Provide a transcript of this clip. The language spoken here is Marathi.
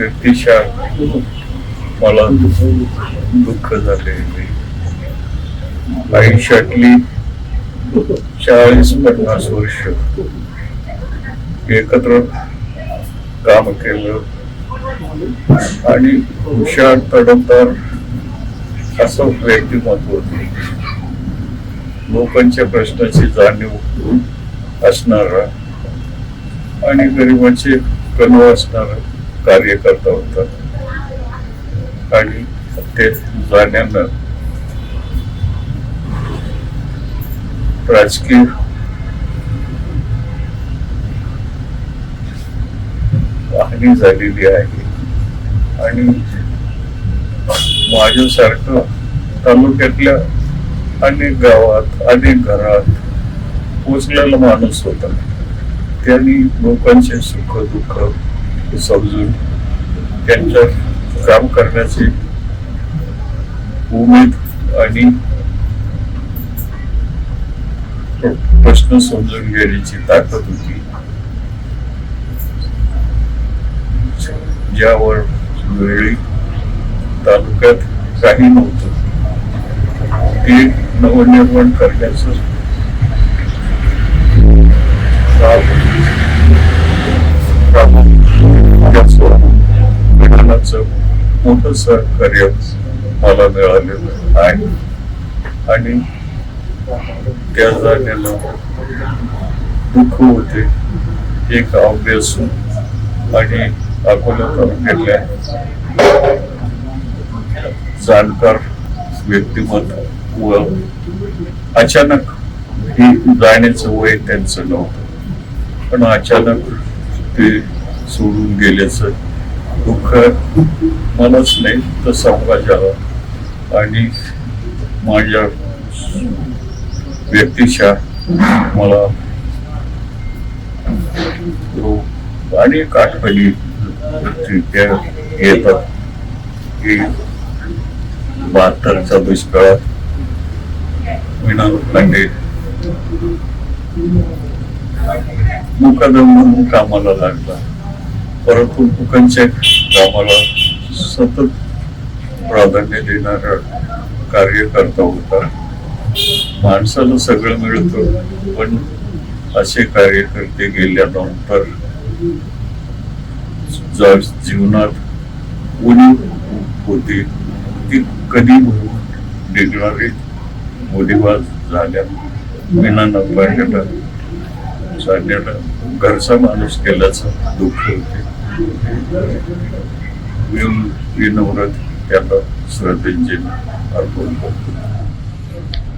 व्यक्तीच्या मला दुःख झाले. आयुष्यातली चाळीस पन्नास वर्ष. एकत्र काम केलं. आणि हुशार तडफदार असं व्यक्तिमत्व होते. लोकांच्या प्रश्नाची जाणीव असणारा आणि गरिबांचे कणव असणारा. कार्यकर्ता होता. आणि ते जाण्यानं राजकीय हानी झालेली आहे. आणि माझ्यासारखं तालुक्यातल्या अनेक गावात अनेक घरात पोचलेला माणूस होता. त्यांनी लोकांचे सुख दुःख समजून त्यांच्या काम करण्याची उमेद आणि प्रश्न समजून घेण्याची ताकद होती. ज्यावर वेळी तालुक्यात काही नव्हतं. ते नवनिर्माण करण्याचं मोठं सहकार्य मला मिळालेलं आहे. आणि त्या जाण्याला दुःख होते. एक असून आणि अकोला तालुक्यातल्या जाणकार व्यक्तिमत्व व अचानक हे जाण्याचं वय त्यांचं नव्हतं. पण अचानक ते सोडून गेल्याचं दुःख मलाच नाही तर समाजाला आणि माझ्या व्यक्तीच्या मला अनेक आठवणी त्या येतात. की बहात्तरच्या दुष्काळात विनाल पांडे मुकादम म्हणून कामाला लागला. परंतु मुकांच्या कामाला सतत प्राधान्य देणारा कार्यकर्ता होता. माणसाला सगळं मिळतं पण असे कार्यकर्ते गेल्यानंतर ज्या जीवनात उणी होती ती कधी निघणारी मोदीबाज झाल्या विना नंबर जाण्याला घरचा माणूस केल्याचं दुःख होते. మేము వినమ్రత శ్రద్ధించి అనుకుంటున్నాం